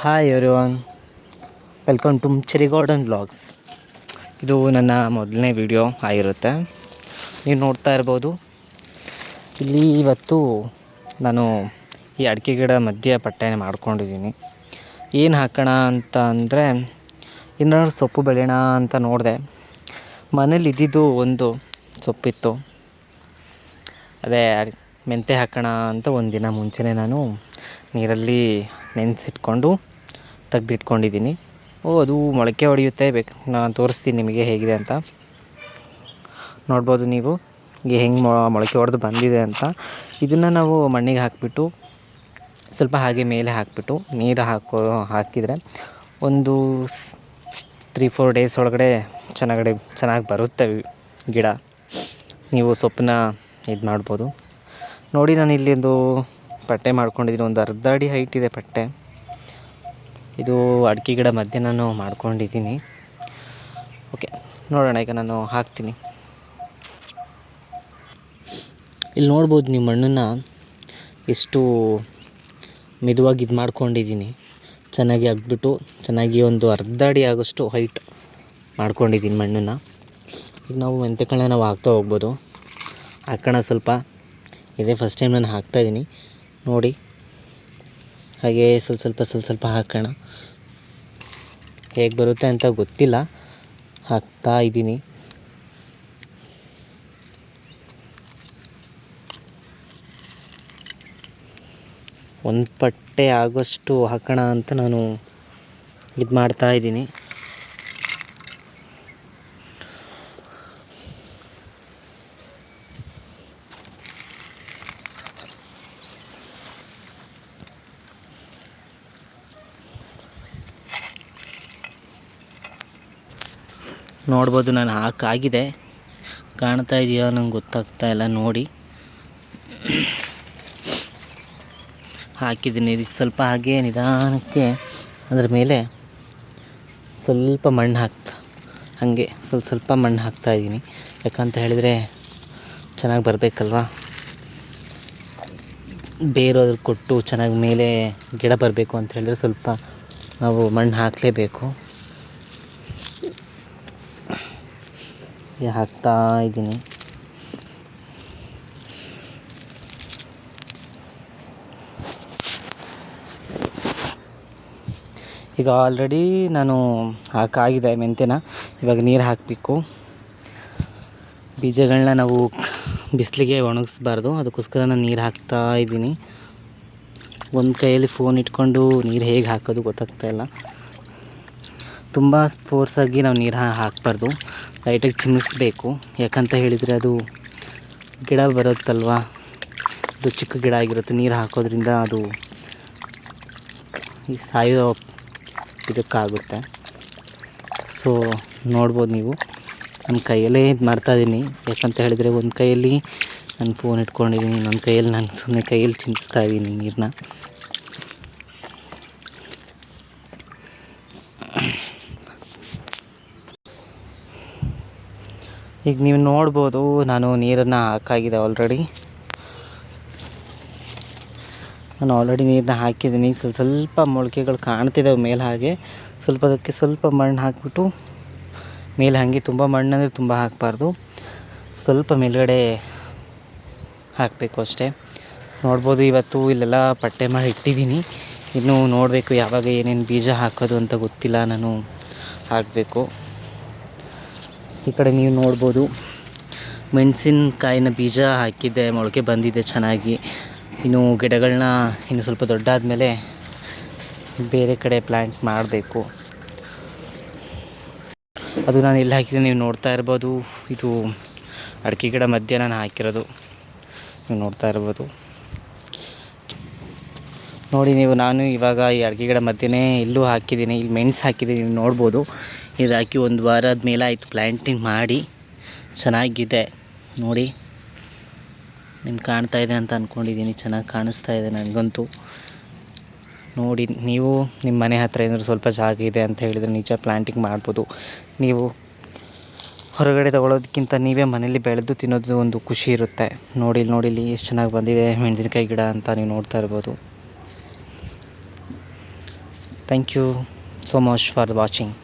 Hi everyone welcome to cherry garden blogs ಇದು ನನ್ನ ಮೊದಲನೇ ವಿಡಿಯೋ ಆಗಿರುತ್ತೆ. ನೀವು ನೋಡ್ತಾ ಇರ್ಬೋದು. ಇಲ್ಲಿ ಇವತ್ತು ನಾನು ಈ ಅಡಿಕೆ ಗಿಡ ಮಧ್ಯ ಪಟ್ಟೆನ ಮಾಡ್ಕೊಂಡಿದ್ದೀನಿ. ಏನು ಹಾಕೋಣ ಅಂತ ಅಂದರೆ, ಏನಾದ್ರು ಸೊಪ್ಪು ಬೆಳೆಯೋಣ ಅಂತ ನೋಡಿದೆ. ಮನೇಲಿ ಇದ್ದಿದ್ದು ಒಂದು ಸೊಪ್ಪಿತ್ತು. ಅದೇ ಮೆಂತೆ ಹಾಕೋಣ ಅಂತ ಒಂದು ದಿನ ಮುಂಚೆನೇ ನಾನು ನೀರಲ್ಲಿ ನೆನೆಸಿಟ್ಕೊಂಡು ತೆಗ್ದಿಟ್ಕೊಂಡಿದ್ದೀನಿ. ಓ, ಅದು ಮೊಳಕೆ ಹೊಡೆಯುತ್ತೆ ಬೇಕು, ನಾನು ತೋರಿಸ್ತೀನಿ ನಿಮಗೆ ಹೇಗಿದೆ ಅಂತ. ನೋಡ್ಬೋದು ನೀವು ಈಗ ಹೆಂಗೆ ಮೊಳಕೆ ಹೊಡೆದು ಬಂದಿದೆ ಅಂತ. ಇದನ್ನು ನಾವು ಮಣ್ಣಿಗೆ ಹಾಕಿಬಿಟ್ಟು, ಸ್ವಲ್ಪ ಹಾಗೆ ಮೇಲೆ ಹಾಕಿಬಿಟ್ಟು, ನೀರು ಹಾಕೋ, ಹಾಕಿದರೆ ಒಂದು ತ್ರೀ ಫೋರ್ ಡೇಸ್ ಒಳಗಡೆ ಚೆನ್ನಾಗಡೆ, ಚೆನ್ನಾಗಿ ಬರುತ್ತೆ ಗಿಡ. ನೀವು ಸೊಪ್ಪನ್ನ ಇದು ಮಾಡ್ಬೋದು ನೋಡಿ ನಾನು ಇಲ್ಲಿ ಒಂದು ಪಟ್ಟೆ ಮಾಡ್ಕೊಂಡಿದ್ದೀನಿ. ಒಂದು ಅರ್ಧ ಅಡಿ ಹೈಟ್ ಇದೆ ಪಟ್ಟೆ. ಇದು ಅಡಿಕೆ ಗಿಡ ಮಧ್ಯೆ ನಾನು ಮಾಡ್ಕೊಂಡಿದ್ದೀನಿ. ಓಕೆ ನೋಡೋಣ, ಈಗ ನಾನು ಹಾಕ್ತೀನಿ. ಇಲ್ಲಿ ನೋಡ್ಬೋದು ನಿಮ್ಮ ಮಣ್ಣನ್ನು ಎಷ್ಟು ಮೆದುವಾಗಿ ಇದು ಮಾಡ್ಕೊಂಡಿದ್ದೀನಿ. ಚೆನ್ನಾಗಿ ಹಾಕ್ಬಿಟ್ಟು ಚೆನ್ನಾಗಿ ಒಂದು ಅರ್ಧ ಅಡಿ ಆಗೋಷ್ಟು ಹೈಟ್ ಮಾಡ್ಕೊಂಡಿದ್ದೀನಿ ಮಣ್ಣನ್ನು. ಈಗ ನಾವು ಮೆಂತೆಕಾಳನ್ನ ನಾವು ಹಾಕ್ತಾ ಹೋಗ್ಬೋದು. ಹಾಕೋಣ ಸ್ವಲ್ಪ ಇದೇ. ಫಸ್ಟ್ ಟೈಮ್ ನಾನು ಹಾಕ್ತಾಯಿದ್ದೀನಿ ನೋಡಿ. ಹಾಗೆ ಸ್ವಲ್ಪ ಸ್ವಲ್ಪ ಸ್ವಲ್ಪ ಸ್ವಲ್ಪ ಹಾಕೋಣ. ಹೇಗೆ ಬರುತ್ತೆ ಅಂತ ಗೊತ್ತಿಲ್ಲ. ಹಾಕ್ತಾ ಇದ್ದೀನಿ. ಒಂದು ಪಟ್ಟೆ ಆಗೋಷ್ಟು ಹಾಕೋಣ ಅಂತ ನಾನು ಇದು ಮಾಡ್ತಾ ಇದ್ದೀನಿ. ನೋಡ್ಬೋದು ನಾನು ಹಾಕಾಗಿದೆ. ಕಾಣ್ತಾ ಇದೆಯೋ ನಂಗೆ ಗೊತ್ತಾಗ್ತಾ ಇಲ್ಲ, ನೋಡಿ. ಹಾಕಿದ್ದೀನಿ. ಇದಕ್ಕೆ ಸ್ವಲ್ಪ ಹಾಗೆ ನಿಧಾನಕ್ಕೆ ಅದ್ರ ಮೇಲೆ ಸ್ವಲ್ಪ ಮಣ್ಣು ಹಾಕ್ತಾ, ಹಾಗೆ ಸ್ವಲ್ಪ ಸ್ವಲ್ಪ ಮಣ್ಣು ಹಾಕ್ತಾ ಇದ್ದೀನಿ. ಯಾಕಂತ ಹೇಳಿದರೆ ಚೆನ್ನಾಗಿ ಬರಬೇಕಲ್ವಾ? ಬೇರೋದ್ರ ಕೊಟ್ಟು ಚೆನ್ನಾಗಿ ಮೇಲೆ ಗಿಡ ಬರಬೇಕು ಅಂತ ಹೇಳಿದ್ರೆ ಸ್ವಲ್ಪ ನಾವು ಮಣ್ಣು ಹಾಕಲೇಬೇಕು. ಹಾಕ್ತಾ ಇದ್ದೀನಿ ಈಗ ಆಲ್ರೆಡಿ ನಾನು ಹಾಕಾಗಿದೆ ಮೆಂತ್ಯನ ಇವಾಗ ನೀರು ಹಾಕಬೇಕು. ಬೀಜಗಳನ್ನ ನಾವು ಬಿಸಿಲಿಗೆ ಒಣಗಿಸ್ಬಾರ್ದು. ಅದಕ್ಕೋಸ್ಕರ ನಾನು ನೀರು ಹಾಕ್ತಾ ಇದ್ದೀನಿ ಒಂದು ಕೈಯಲ್ಲಿ ಫೋನ್ ಇಟ್ಕೊಂಡು ನೀರು ಹೇಗೆ ಹಾಕೋದು ಗೊತ್ತಾಗ್ತಾ ಇಲ್ಲ. ತುಂಬ ಫೋರ್ಸಾಗಿ ನಾವು ನೀರು ಹಾಕಬಾರ್ದು. ಲೈಟಾಗಿ ಚಿಮ್ಮಿಸ್ಬೇಕು. ಯಾಕಂತ ಹೇಳಿದರೆ ಅದು ಗಿಡ ಬರುತ್ತಲ್ವ? ಅದು ಚಿಕ್ಕ ಗಿಡ ಆಗಿರುತ್ತೆ, ನೀರು ಹಾಕೋದ್ರಿಂದ ಅದು ಈ ಸಾಯೋ ಇದಕ್ಕಾಗುತ್ತೆ. ಸೊ ನೋಡ್ಬೋದು ನೀವು. ನನ್ನ ಕೈಯಲ್ಲೇ ಇದು ಮಾಡ್ತಾಯಿದ್ದೀನಿ ಯಾಕಂತ ಹೇಳಿದರೆ ಒಂದು ಕೈಯಲ್ಲಿ ನಾನು ಫೋನ್ ಇಟ್ಕೊಂಡಿದ್ದೀನಿ ನನ್ನ ಕೈಯಲ್ಲಿ ನಾನು ಸುಮ್ಮನೆ ಕೈಯಲ್ಲಿ ಚಿಮ್ಮಿಸ್ತಾ ಇದ್ದೀನಿ ನೀರನ್ನ ಈಗ ನೀವು ನೋಡ್ಬೋದು ನಾನು ನೀರನ್ನು ಹಾಕಾಗಿದೆ ಆಲ್ರೆಡಿ ನಾನು ಆಲ್ರೆಡಿ ನೀರನ್ನ ಹಾಕಿದ್ದೀನಿ. ಸ್ವಲ್ಪ ಸ್ವಲ್ಪ ಮೊಳಕೆಗಳು ಕಾಣ್ತಿದ್ದಾವೆ ಮೇಲೆ ಹಾಗೆ. ಸ್ವಲ್ಪ ಅದಕ್ಕೆ ಸ್ವಲ್ಪ ಮಣ್ಣು ಹಾಕಿಬಿಟ್ಟು ಮೇಲೆ ಹಾಗೆ ತುಂಬ ಮಣ್ಣು ಅಂದರೆ ತುಂಬ ಹಾಕಬಾರ್ದು. ಸ್ವಲ್ಪ ಮೇಲುಗಡೆ ಹಾಕಬೇಕು ಅಷ್ಟೇ. ನೋಡ್ಬೋದು ಇವತ್ತು ಇಲ್ಲೆಲ್ಲ ಪಟ್ಟೆ ಮಾಡಿ ಇಟ್ಟಿದ್ದೀನಿ. ಇನ್ನು ನೋಡಬೇಕು ಯಾವಾಗ ಏನೇನು ಬೀಜ ಹಾಕೋದು ಅಂತ ಗೊತ್ತಿಲ್ಲ. ನಾನು ಹಾಕಬೇಕು. ಈ ಕಡೆ ನೀವು ನೋಡ್ಬೋದು ಮೆಣಸಿನಕಾಯಿನ ಬೀಜ ಹಾಕಿದ್ದೆ, ಮೊಳಕೆ ಬಂದಿದೆ ಚೆನ್ನಾಗಿ. ಇನ್ನು ಗಿಡಗಳನ್ನ ಇನ್ನು ಸ್ವಲ್ಪ ದೊಡ್ಡಾದ ಮೇಲೆ ಬೇರೆ ಕಡೆ ಪ್ಲ್ಯಾಂಟ್ ಮಾಡಬೇಕು. ಅದು ನಾನು ಎಲ್ಲಿ ಹಾಕಿದೆ ನೀವು ನೋಡ್ತಾ ಇರ್ಬೋದು. ಇದು ಅಡಿಕೆ ಗಿಡ ಮಧ್ಯೆ ನಾನು ಹಾಕಿರೋದು. ನೀವು ನೋಡ್ತಾ ಇರ್ಬೋದು. ನೋಡಿ ನೀವು, ನಾನು ಇವಾಗ ಈ ಅಡಿಕೆ ಗಿಡ ಮಧ್ಯೆನೇ ಇಲ್ಲೂ ಹಾಕಿದ್ದೀನಿ, ಇಲ್ಲಿ ಮೆಣಸು ಹಾಕಿದ್ದೀನಿ, ನೀವು ನೋಡ್ಬೋದು. ಇದು ಹಾಕಿ ಒಂದು ವಾರದ ಮೇಲೆ ಆಯಿತು ಪ್ಲ್ಯಾಂಟಿಂಗ್ ಮಾಡಿ. ಚೆನ್ನಾಗಿದೆ. ನೋಡಿ. ನಿಮ್ಗೆ ಕಾಣ್ತಾ ಇದೆ ಅಂತ ಅಂದ್ಕೊಂಡಿದ್ದೀನಿ ಚೆನ್ನಾಗಿ ಕಾಣಿಸ್ತಾ ಇದೆ ನನಗಂತೂ. ನೋಡಿ, ನೀವು ನಿಮ್ಮ ಮನೆ ಹತ್ರ ಏನಾದ್ರು ಸ್ವಲ್ಪ ಜಾಗ ಇದೆ ಅಂತ ಹೇಳಿದರೆ ನಿಜ ಪ್ಲ್ಯಾಂಟಿಂಗ್ ಮಾಡ್ಬೋದು. ನೀವು ಹೊರಗಡೆ ತೊಗೊಳೋದಕ್ಕಿಂತ ನೀವೇ ಮನೇಲಿ ಬೆಳೆದು ತಿನ್ನೋದು ಒಂದು ಖುಷಿ ಇರುತ್ತೆ. ನೋಡಿ ನೋಡಿ, ಇಲ್ಲಿ ಎಷ್ಟು ಚೆನ್ನಾಗಿ ಬಂದಿದೆ ಮೆಣಸಿನ್ಕಾಯಿ ಗಿಡ ಅಂತ ನೀವು ನೋಡ್ತಾ ಇರ್ಬೋದು. Thank you so much for watching